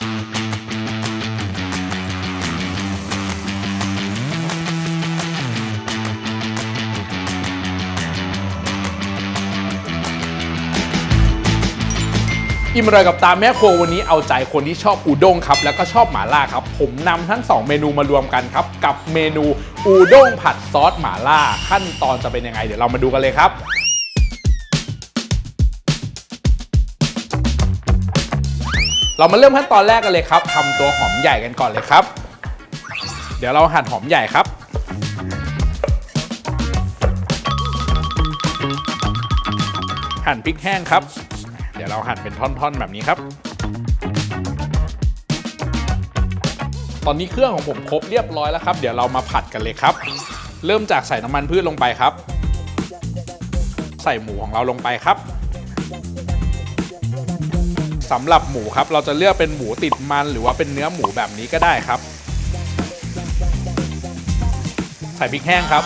อิ่มอร่อยกับตาแม่ครัววันนี้เอาใจคนที่ชอบอูด้งครับ แล้วก็ชอบหมาล่าครับ ผมนำทั้ง 2 เมนูมารวมกันครับ กับเมนูอูด้งผัดซอสหมาล่า ขั้นตอนจะเป็นยังไง เดี๋ยวเรามาดูกันเลยครับ เรามาเริ่มขั้นตอนแรกกันเลยครับทำตัวหอมใหญ่กันก่อนเลยครับ เดี๋ยวเราหั่นหอมใหญ่ครับหั่นพริกแห้งครับ เดี๋ยวเราหั่นเป็นท่อนๆแบบนี้ครับ ตอนนี้เครื่องของผมครบเรียบร้อยแล้วครับ เดี๋ยวเรามาผัดกันเลยครับ เริ่มจากใส่น้ำมันพืชลงไปครับ ใส่หมูของเราลงไปครับ สำหรับหมูครับ เราจะเลือกเป็นหมูติดมันหรือว่าเป็นเนื้อหมูแบบนี้ก็ได้ครับ ใส่พริกแห้งครับ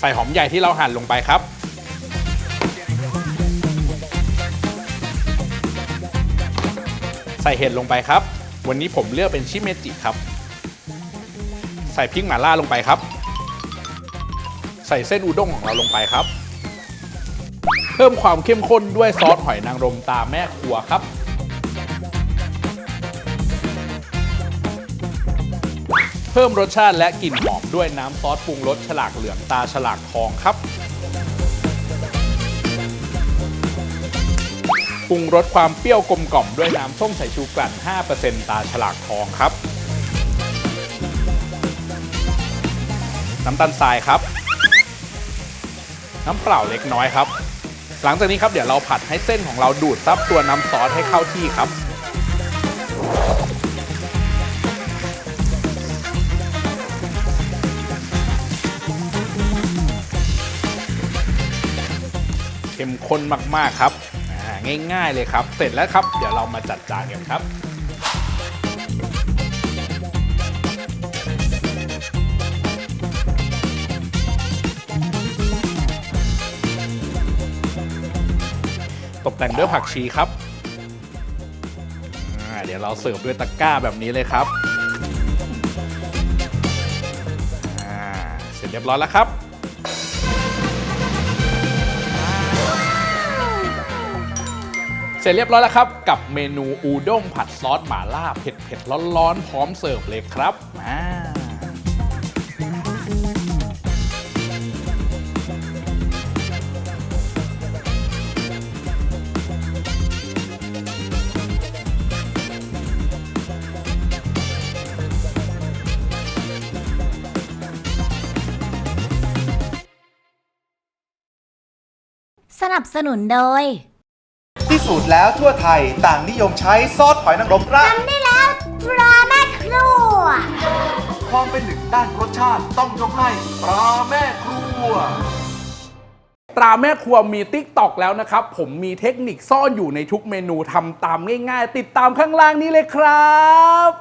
ใส่หอมใหญ่ที่เราหั่นลงไปครับ ใส่เห็ดลงไปครับ วันนี้ผมเลือกเป็นชิเมจิครับ ใส่พริกหม่าล่าลงไปครับ ใส่เส้นอุด้งของเราลงไปครับ เพิ่มความเข้มข้นด้วยซอสหอยนางรมตาแม่ครัวครับเพิ่มรสชาติและกลิ่นหอมด้วยน้ำซอสปรุงรสฉลากเหลืองตาฉลากทองครับปรุงรสความเปรี้ยวกลมกล่อมด้วยน้ำส้มสายชูกลั่น 5%ตาฉลากทองครับ น้ำตาลทรายครับ น้ำเปล่าเล็กน้อยครับ หลังจากนี้ครับเดี๋ยวเราผัดให้เส้นของเราดูดซับตัวน้ำซอสให้เข้าที่ครับเข้มข้นมากๆครับง่ายๆเลยครับ เสร็จแล้วครับ เดี๋ยวเรามาจัดจานกันครับ ตกแต่งด้วยผักชีครับเดี๋ยวเราเสิร์ฟด้วยตะกร้าแบบนี้เลยครับเสร็จเรียบร้อยแล้วครับเสร็จเรียบร้อยแล้วครับ กับเมนูอูด้งผัดซอสหม่าล่าเผ็ดๆร้อนๆ พร้อมเสิร์ฟเลยครับอ่า สนับสนุนโดย ที่สุดแล้วทั่วไทยต่างนิยมใช้ซอสหอยนางรมราดทำได้แล้วปลาแม่ครัว ความเป็นหนึ่งด้านรสชาติต้องยกให้ปลาแม่ครัว ตราแม่ครัวมีติ๊กตอกแล้วนะครับ ผมมีเทคนิคซ่อนอยู่ในทุกเมนูทำตามง่าย ๆ ติดตามข้างล่างนี้เลยครับ